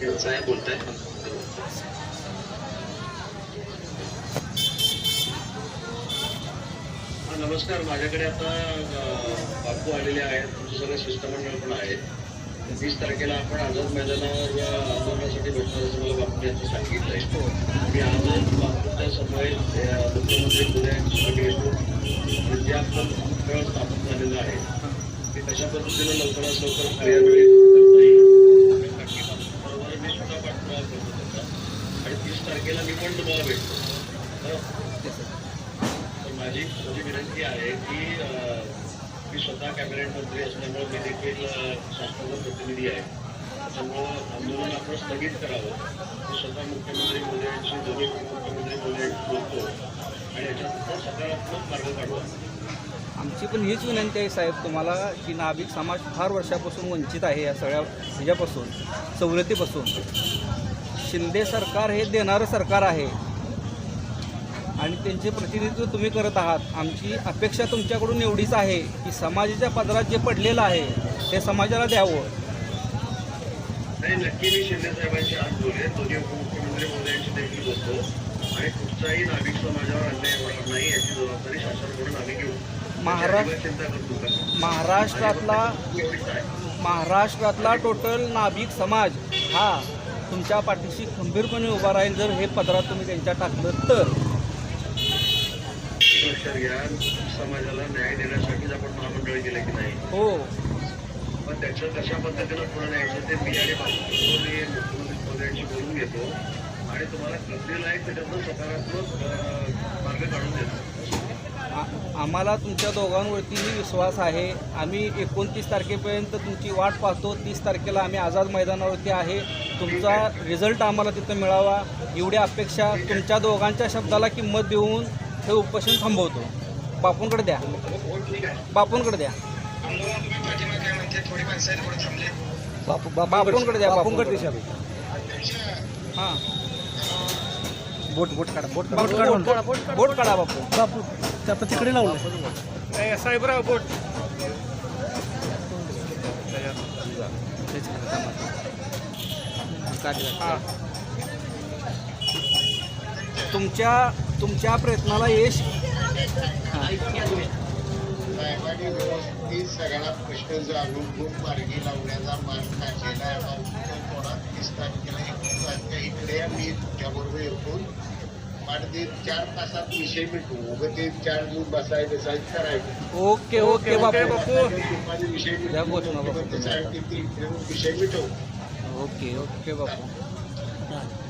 व्यवसाय बोलताय. हा, नमस्कार. माझ्याकडे आता बापू आलेले आहेत. तुमचं सगळं शिष्टमंडळ पण आहे वीस तारखेला आपण आझाद मैदानावर आंदोलनासाठी भेटणार असं मला बापू यांनी सांगितलं आहे मी आझाद बापूच्या समोर अ, मुख्यमंत्री पुण्यासाठी येतो आणि जे आपलं स्थापन झालेलं आहे. ते कशा पद्धतीने लवकरात लवकर कार्यान्वित करता येईल बरोबर मी सुद्धा पाठपुरावा आणि तीस तारखेला मी पण तुम्हाला भेटतो. तर माझी माझी विनंती आहे की मी स्वतः कॅबिनेट मंत्री असल्यामुळे मी देखील शासनाचा प्रतिनिधी आहे. त्यामुळं आंदोलन आपण स्थगित करावं. मी स्वतः मुख्यमंत्री मोदयांशी दोन्ही उपमुख्यमंत्री मोदी बोलतो. आणि याच्यात सकारात्मक मार्ग काढू आमची पण हीच विनंती आहे साहेब तुम्हाला की नाभिक समाज फार वर्षापासून वंचित आहे या सगळ्या ह्याच्यापासून सवलतीपासून. शिंदे सरकार हे देणारं सरकार आहे. आणि त्यांचे प्रतिनिधित्व तुम्ही करत आहात. आमची अपेक्षा तुमच्याकडून एवढीच आहे की समाजाच्या पदरात जे पडलेलं आहे ते समाजाला द्यावं. नाही नक्की मी शिंदे साहेबांशी आज बोलेन दोन्ही उपमुख्यमंत्री मोदयांशी देखील बोलतो. आणि कुठचाही नाभिक समाजावर अन्याय होणार नाही याची जबाबदारी शासनाकडून आम्ही घेऊ. महाराष्ट्र- महाराष्ट्रातला. महाराष्ट्रातला टोटल नाभिक समाज हा तुमच्या पाठीशी खंबीरपणे उभा राहील जर हे पदरात तुम्ही त्यांच्या टाकलं तर. समाजाला न्याय देण्यासाठीच आपण महामंडळ केले की नाही. हो. पण त्याचं कशा पद्धतीनं पुढे न्यायचं ते मी आणि मुख्यमंत्री बोलून घेतो आणि तुम्हाला कसलेलं आहे त्याच्यातून सकारात्मक मार्ग काढून देतो. आम्हाला तुमच्या दोघांवरतीही विश्वास आहे. आम्ही एकोणतीस तारखेपर्यंत तुमची वाट पाहतो. तीस तारखेला आम्ही आझाद मैदानावरती आहे. तुमचा रिझल्ट आम्हाला तिथं मिळावा. एवढी अपेक्षा तुमच्या दोघांच्या शब्दाला किंमत देऊन हे उपोषण थांबवतो. बापूंकडे द्या. बापूंकडे द्या. बापू बापूंकडे द्या बापूंकडे हां. बोट बोट काढा बोट बोट काढा बोट काढा बापू. बापू. ते आता तिकडे लावलं. साहेबराव बोट. तुमच्या तुमच्या प्रयत्नाला यश. सगळा प्रश्न जाणून घेऊन मार्गी लावण्याचा मान काढलेला आहे आता थोडा तीस तारखेला एकतीस तारखेला इकडे मी तुमच्याबरोबर येतो आणि ते चार तासात विषय मिटू उगं ते चार दिवस बसाय बसायचं करायचं. Okay okay Bapu. दुपारी विषय द्या घोषणा बापू. मिटू विषय मिटवू ओके ओके बापू.